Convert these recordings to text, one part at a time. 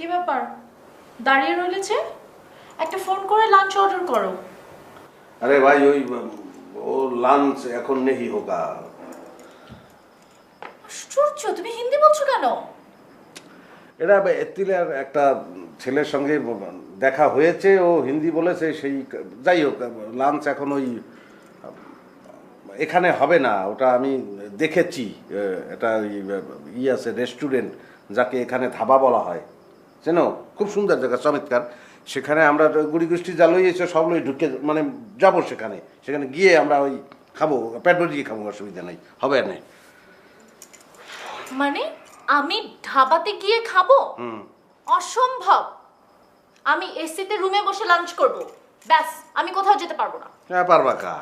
কি ব্যাপার? দাঁড়িয়ে রয়েছে একটা ফোন করে লাঞ্চ অর্ডার করো। আরে ভাই ওই ও লাঞ্চ এখন নেহি হোগা। আশ্চর্য তুমি হিন্দি বলছো কেন? এটা এতিলার একটা ছেলের সঙ্গে দেখা হয়েছে ও হিন্দি বলেছে সেই যাই হোক লাঞ্চ এখন ওই এখানে হবে না ওটা আমি দেখেছি এটা ই আছে রেস্টুরেন্ট যাকে এখানে ধাবা বলা হয়। চেনো খুব সুন্দর জায়গা চমৎকার। সেখানে আমরা গুড়ি গুষ্টি যা লই এসে সব লই ঢুকে মানে যাব সেখানে। সেখানে গিয়ে আমরা ওই খাব পেট ভরিয়ে খাব অসুবিধা নেই হবে না মানে আমি ধাবাতে গিয়ে খাব? অসম্ভব। আমি এসিতে রুমে বসে লাঞ্চ করব। ব্যাস আমি কোথাও যেতে পারব না। হ্যাঁ পারবা কা?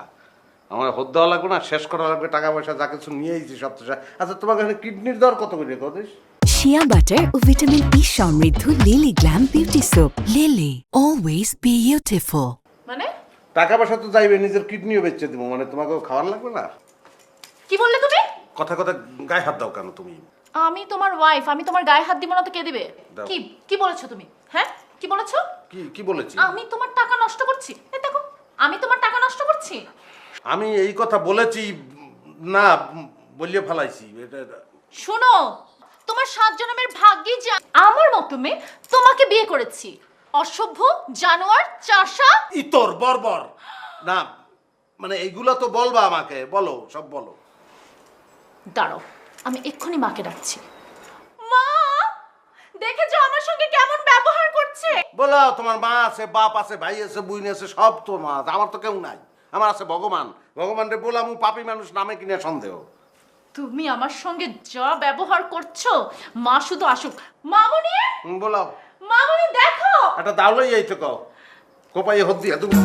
আমার হদ দেওয়া লাগবে না শেষ করা লাগবে টাকা পয়সা যা কিছু নিয়ে এসেছি সব আচ্ছা তোমার কাছে কিডনির দর কত করে কদিস শিয়া বাটার ও ভিটামিন ই সমৃদ্ধ Lily glam beauty soap Lily always beautiful মানে? টাকা পয়সা তো যাইবে নিজের কিডনিও বেচে দিব মানে তোমাকে খাওয়ার লাগবে না? কি বললে তুমি? কথা কথা গায়ে হাত দাও কেন তুমি? আমি তোমার ওয়াইফ আমি তোমার গায়ে হাত দিব না তো কে দিবে? দাও। কি কি বলেছ তুমি? হ্যাঁ? কি বলেছ? কি কি বলেছি? আমি তোমার টাকা নষ্ট করছি? এই দেখো আমি তোমার টাকা নষ্ট করছি? আমি এই কথা বলেছি না বলিয়ে ফেলাইছি এটা এটা- শোনো তোমার সাত জন্মের ভাগ্যে যে আমার মতো মেয়ে তোমাকে বিয়ে করেছি। অসভ্য জানোয়ার চাষা। ইতর বর্বর। না মানে এইগুলা তো বলবা আমাকে। বলো সব বলো। দাঁড়াও আমি এক্ষুনি মাকে ডাকছি। মা দেখেছ আমার সঙ্গে কেমন ব্যবহার করছে? বলো তোমার মা আছে বাপ আছে ভাই আছে বুইন আছে সব তো মা আমার তো কেউ নাই। আমার আছে ভগবান। ভগবান রে বললাম পাপি মানুষ নামে কিনে সন্দেহ। তুমি আমার সঙ্গে যা ব্যবহার করছ মা শুধু আসুক। মামুনি? বলাও বলো। মামুনি দেখো। একটা দাওলাই এই তো কও কোপাই হদ্দি তুমি।